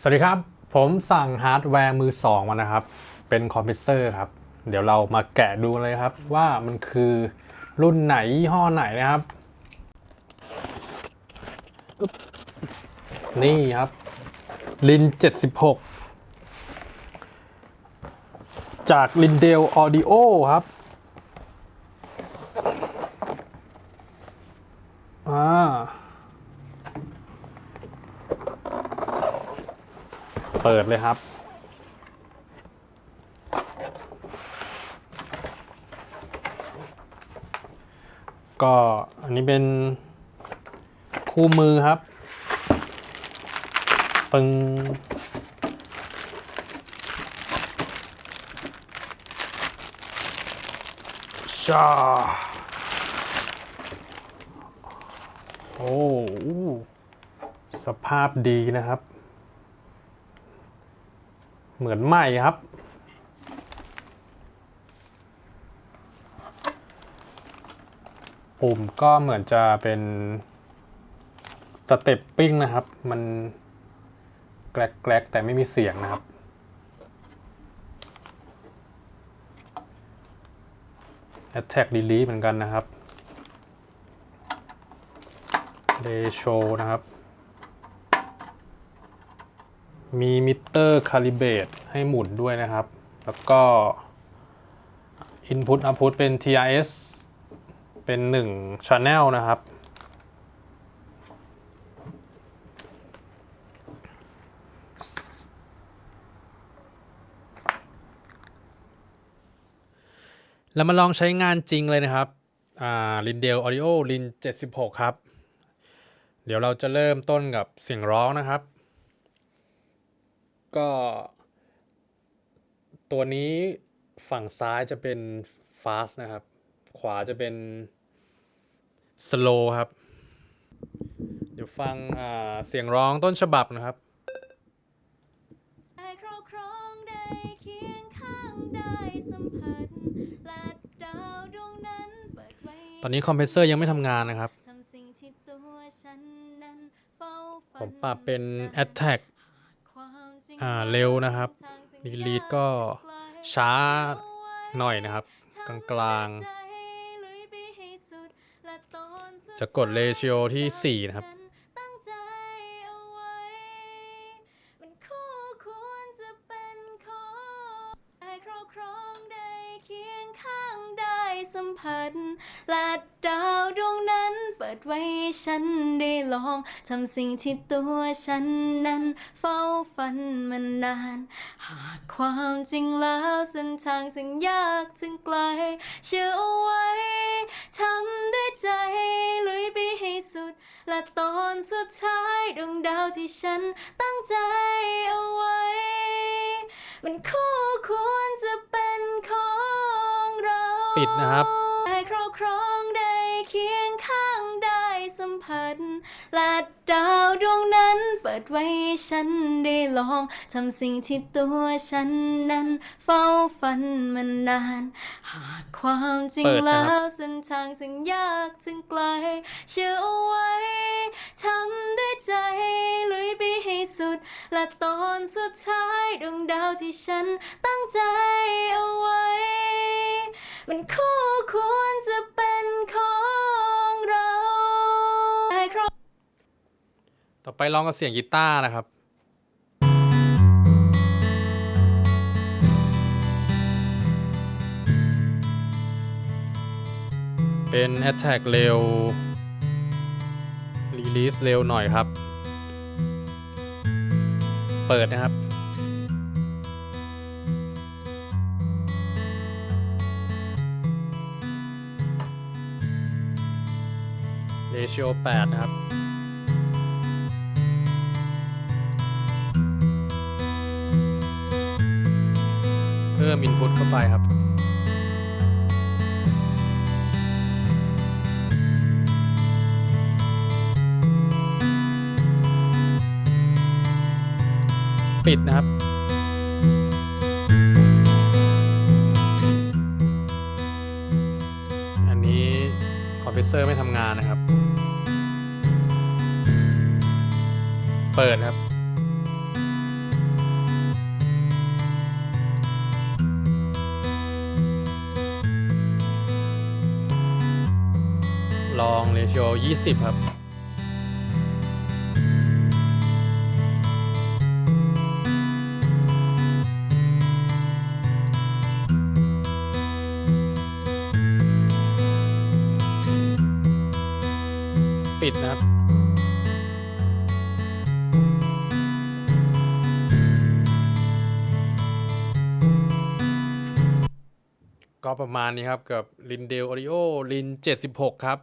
สวัสดีครับ ผมสั่งฮาร์ดแวร์มือสองมานะครับ เป็นคอมพรสเซอร์ครับ เดี๋ยวเรามาแกะดูเลยครับ ว่ามันคือรุ่นไหนยี่ห้อไหนนะครับอึ๊บนี่ครับลิน76 จากลินเดลออดิโอครับอ่า เปิดเลยครับ ก็อันนี้เป็นคู่มือครับปึงชาโอ้สภาพดีนะครับ เหมือนใหม่ครับ ปุ่มก็เหมือนจะเป็นสเต็ปปิ้งนะครับ มันแกลกๆแต่ไม่มีเสียงนะครับ Attack Release เหมือนกันนะครับ d a y Show นะครับ มีมิเตอร์คาลิเบตให้หมุนด้วยนะครับ แล้วก็ Input Output เป็น TRS เป็น 1 Channel นะครับ แล้วมาลองใช้งานจริงเลยนะครับอ่า Lindell Audio Lin 76 ครับ เดี๋ยวเราจะเริ่มต้นกับเสียงร้องนะครับ ก็ ตัวนี้ฝั่งซ้ายจะเป็น fast นะครับ ขวาจะเป็น slow ครับ เดี๋ยวฟังอ่าเสียงร้องต้นฉบับนะครับได้ครอบครองได้เคียงข้างได้สัมผัสและดาวดวงนั้นเปิดไว้ตอนนี้คอมเพรสเซอร์ยังไม่ทำงานนะครับทำสิ่งที่ตัวฉันนั้นเฝ้าฝันผมปรับเป็น attack ความจริง อ่าเร็วนะครับดีลีดก็ช้าหน่อยนะครับ กลางๆจะกด ratio ที่ 4 นะครับ สัมผัสและดาวดวงนั้นเปิดไว้ฉันได้ลองทำสิ่งที่ตัวฉันนั้นเฝ้าฝันมานาน หากความจริงแล้วเส้นทางจึงยากจึงไกล เชื่อเอาไว้ทำด้วยใจลุยไปให้สุด และตอนสุดท้ายดวงดาวที่ฉันตั้งใจเอาไว้ มันคู่ควรจะเป็นของ ปิดนะครับ ได้ครอบครองได้เคียงข้างได้สัมผัสและดาวดวงนั้นเปิดไว้ให้ฉันได้ลองทำสิ่งที่ตัวฉันนั้นเฝ้าฝันมานาน หากความจริงเปิดนะแล้ครับวเส้นทางจึงยากจึงไกล เชื่อเอาไว้ทำด้วยใจลุยไปให้สุด และตอนสุดท้ายดวงดาวที่ฉันตั้งใจเอาไว้ มันคู่ควรจะเป็นของเราได้ครอบต่อไปลองกับเสียงกีตาร์นะครับ เป็น Attack เร็ว Release เร็วหน่อยครับ เปิดนะครับ Ratio 8 นะครับ เพิ่ม input เข้าไปครับ ปิดนะครับอันนี้คอมเพรสเซอร์ไม่ทำงานนะครับ เปิดครับ ลองเรชิโอ20 ครับปิดนะครับ ก็ประมาณนี้ครับกับลินเดลโอริโอลิน 76 ครับ